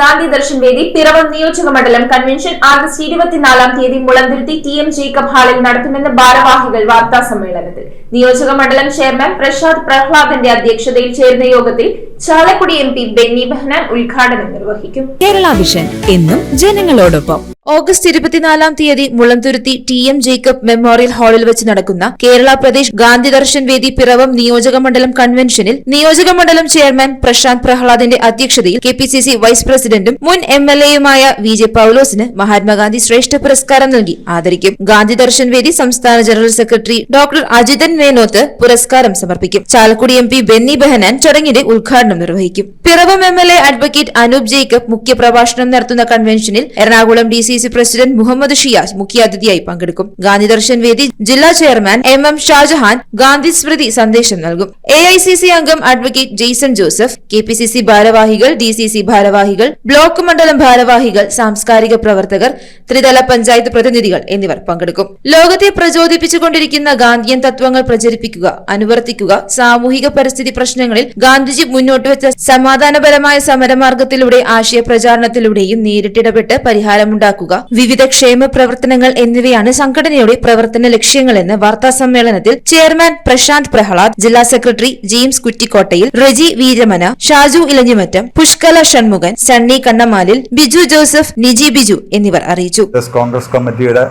ഗാന്ധി ദർശൻ വേദി പിറവം നിയോജക മണ്ഡലം കൺവെൻഷൻ ആഗസ്റ്റ് ഇരുപത്തിനാലാം തീയതി മുളന്തിരുത്തി ടി എം ജേക്കബ് ഹാളിൽ നടത്തുമെന്ന് ഭാരവാഹികൾ വാർത്താ സമ്മേളനത്തിൽ. നിയോജക മണ്ഡലം ചെയർമാൻ പ്രശാന്ത് പ്രഹ്ലാദന്റെ അധ്യക്ഷതയിൽ ചേർന്ന യോഗത്തിൽ ചാലക്കുടി എം പി ബെന്നി ബെഹനാൻ ഉദ്ഘാടനം നിർവഹിക്കും. കേരള വിഷൻ എന്നും ജനങ്ങളോടൊപ്പം. ഓഗസ്റ്റ് ഇരുപത്തിനാലാം തീയതി Mulanthuruthy T M Jacob memorial ഹാളിൽ വെച്ച് നടക്കുന്ന കേരള പ്രദേശ് ഗാന്ധി ദർശൻ വേദി പിറവം നിയോജക മണ്ഡലം കൺവെൻഷനിൽ നിയോജക മണ്ഡലം ചെയർമാൻ പ്രശാന്ത് പ്രഹ്ലാദിന്റെ അധ്യക്ഷതയിൽ K P C C vice പ്രസിഡന്റും മുൻ എം എൽ എയുമായ വി ജെ പൌലോസിന് മഹാത്മാഗാന്ധി ശ്രേഷ്ഠ പുരസ്കാരം നൽകി ആദരിക്കും. ഗാന്ധി ദർശൻ വേദി സംസ്ഥാന general secretary doctor Ajithan Menoth പുരസ്കാരം സമർപ്പിക്കും. ചാലക്കുടി എം പി ബെന്നി ബെഹനാൻ ചടങ്ങിന്റെ ഉദ്ഘാടനം നിർവഹിക്കും. Piravom M L A advocate Anoop Jacob മുഖ്യപ്രഭാഷണം നടത്തുന്ന കൺവെൻഷനിൽ Ernakulam D C C president Muhammad Shiyas മുഖ്യാതിഥിയായി പങ്കെടുക്കും. ഗാന്ധി ദർശൻ വേദി ജില്ലാ chairman M M Shajahan Gandhi സ്മൃതി സന്ദേശം നൽകും. എ ഐ സി സി അംഗം advocate Jaison Joseph K P C C ഭാരവാഹികൾ ഡി സി സി ഭാരവാഹികൾ ബ്ലോക്ക് മണ്ഡലം ഭാരവാഹികൾ സാംസ്കാരിക പ്രവർത്തകർ ത്രിതല പഞ്ചായത്ത് പ്രതിനിധികൾ എന്നിവർ പങ്കെടുക്കും. ലോകത്തെ പ്രചോദിപ്പിച്ചുകൊണ്ടിരിക്കുന്ന ഗാന്ധിയൻ തത്വങ്ങൾ പ്രചരിപ്പിക്കുക അനുവർത്തിക്കുക സാമൂഹിക പരിസ്ഥിതി പ്രശ്നങ്ങളിൽ ഗാന്ധിജി മുന്നോട്ട് വെച്ച സമാധാനപരമായ സമരമാർഗത്തിലൂടെ ആശയ പ്രചാരണത്തിലൂടെയും നേരിട്ടിടപെട്ട് പരിഹാരമുണ്ടാക്കുക വിവിധ ക്ഷേമ പ്രവർത്തനങ്ങൾ എന്നിവയാണ് സംഘടനയുടെ പ്രവർത്തന ലക്ഷ്യങ്ങളെന്ന് വാർത്താ സമ്മേളനത്തിൽ ചെയർമാൻ പ്രശാന്ത് പ്രഹ്ലാദ് ജില്ലാ സെക്രട്ടറി ജെയിംസ് കുറ്റിക്കോട്ടയിൽ റെജി വീരമന ഷാജു ഇലഞ്ഞിമറ്റം പുഷ്കല ഷൺമുഖൻ സണ്ണി കണ്ണമാലിൽ ബിജു ജോസഫ് നിജി ബിജു എന്നിവർ അറിയിച്ചു. കോൺഗ്രസ് കമ്മിറ്റിയുടെ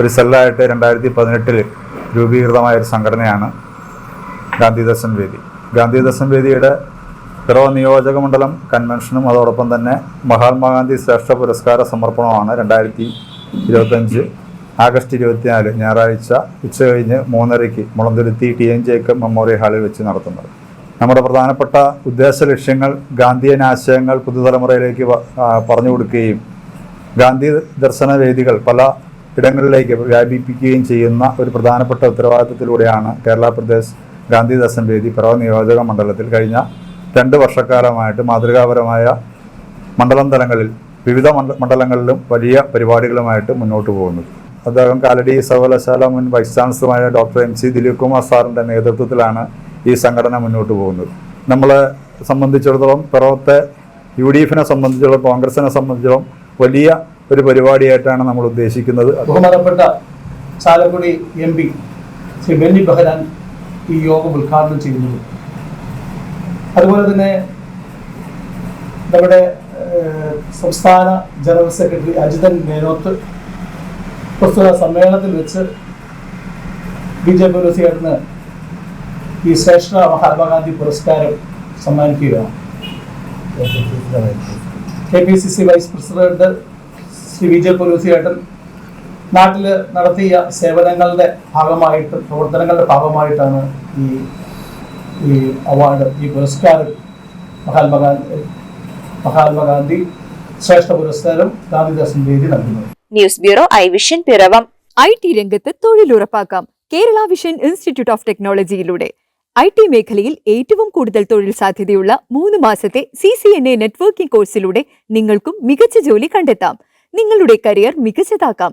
ഒരു സെല്ലായിട്ട് രണ്ടായിരത്തി പതിനെട്ടിൽ രൂപീകൃതമായ ഒരു സംഘടനയാണ് ഗാന്ധി ദർശൻ വേദി. ഗാന്ധി ദർശൻ വേദിയുടെ പിറവ നിയോജക മണ്ഡലം കൺവെൻഷനും അതോടൊപ്പം തന്നെ മഹാത്മാഗാന്ധി ശ്രേഷ്ഠ പുരസ്കാര സമർപ്പണമാണ് രണ്ടായിരത്തി ഇരുപത്തഞ്ച് ആഗസ്റ്റ് ഇരുപത്തിനാല് ഞായറാഴ്ച ഉച്ച കഴിഞ്ഞ് മൂന്നരയ്ക്ക് Mulanthuruthy T N Jacob memorial ഹാളിൽ വെച്ച് നടത്തുന്നത്. നമ്മുടെ പ്രധാനപ്പെട്ട ഉദ്ദേശ ലക്ഷ്യങ്ങൾ ഗാന്ധിയൻ ആശയങ്ങൾ പുതുതലമുറയിലേക്ക് പറഞ്ഞു കൊടുക്കുകയും ഗാന്ധി ദർശന വേദികൾ പല ഇടങ്ങളിലേക്ക് വ്യാപിപ്പിക്കുകയും ചെയ്യുന്ന ഒരു പ്രധാനപ്പെട്ട ഉത്തരവാദിത്തത്തിലൂടെയാണ് കേരള പ്രദേശ് ഗാന്ധി ദർശൻ വേദി പിറവ നിയോജക മണ്ഡലത്തിൽ കഴിഞ്ഞ രണ്ട് വർഷക്കാലമായിട്ട് മാതൃകാപരമായ മണ്ഡലം തലങ്ങളിൽ വിവിധ മണ്ഡലങ്ങളിലും വലിയ പരിപാടികളുമായിട്ട് മുന്നോട്ട് പോകുന്നത് അദ്ദേഹം കാലടി സർവകലാശാല മുൻ vice ചാൻസലറുമായ doctor M C Dileep Kumar സാറിന്റെ നേതൃത്വത്തിലാണ് ഈ സംഘടന മുന്നോട്ട് പോകുന്നത്. നമ്മളെ സംബന്ധിച്ചിടത്തോളം പിറവത്തെ യു ഡി എഫിനെ സംബന്ധിച്ചിടത്തോളം കോൺഗ്രസിനെ സംബന്ധിച്ചിടത്തോളം വലിയ ഒരു പരിപാടിയായിട്ടാണ് നമ്മൾ ഉദ്ദേശിക്കുന്നത്. ബഹുമാനപ്പെട്ട ചാലക്കുടി എം പി ശ്രീ ബെന്നി ബെഹ്റാൻ ഈ യോഗം ഉദ്ഘാടനം ചെയ്യുന്നത്. അതുപോലെ തന്നെ നമ്മുടെ സംസ്ഥാന ജനറൽ സെക്രട്ടറി അജിതൻ മേനോത്ത് പ്രസ്തുത സമ്മേളനത്തിൽ വെച്ച് ബി ജെ പി ചേർന്ന് ഈ ശ്രേഷ്ഠ മഹാത്മാഗാന്ധി പുരസ്കാരം സമ്മാനിക്കുകയാണ്. K P C C vice president Shri V J പൊലൂസിയേട്ടൻ നാട്ടിൽ നടത്തിയ സേവനങ്ങളുടെ ഭാഗമായിട്ട് പ്രവർത്തനങ്ങളുടെ ഭാഗമായിട്ടാണ് ഈ ഈ അവാർഡ് ഈ പുരസ്കാരം മഹാത്മാഗാന്ധി മഹാത്മാഗാന്ധി ശ്രേഷ്ഠ പുരസ്കാരം ഗാന്ധിദാസൻ വേദി നൽകുന്നത് news bureau I vision Piravom. I T രംഗത്ത് തൊഴിലുറപ്പാക്കാം കേരള വിഷൻ ഇൻസ്റ്റിറ്റ്യൂട്ട് ഓഫ് ടെക്നോളജിയിലൂടെ. ഐ ടി മേഖലയിൽ ഏറ്റവും കൂടുതൽ തൊഴിൽ സാധ്യതയുള്ള മൂന്ന് മാസത്തെ C C N A networking കോഴ്സിലൂടെ നിങ്ങൾക്കും മികച്ച ജോലി കണ്ടെത്താം. നിങ്ങളുടെ കരിയർ മികച്ചതാക്കാം.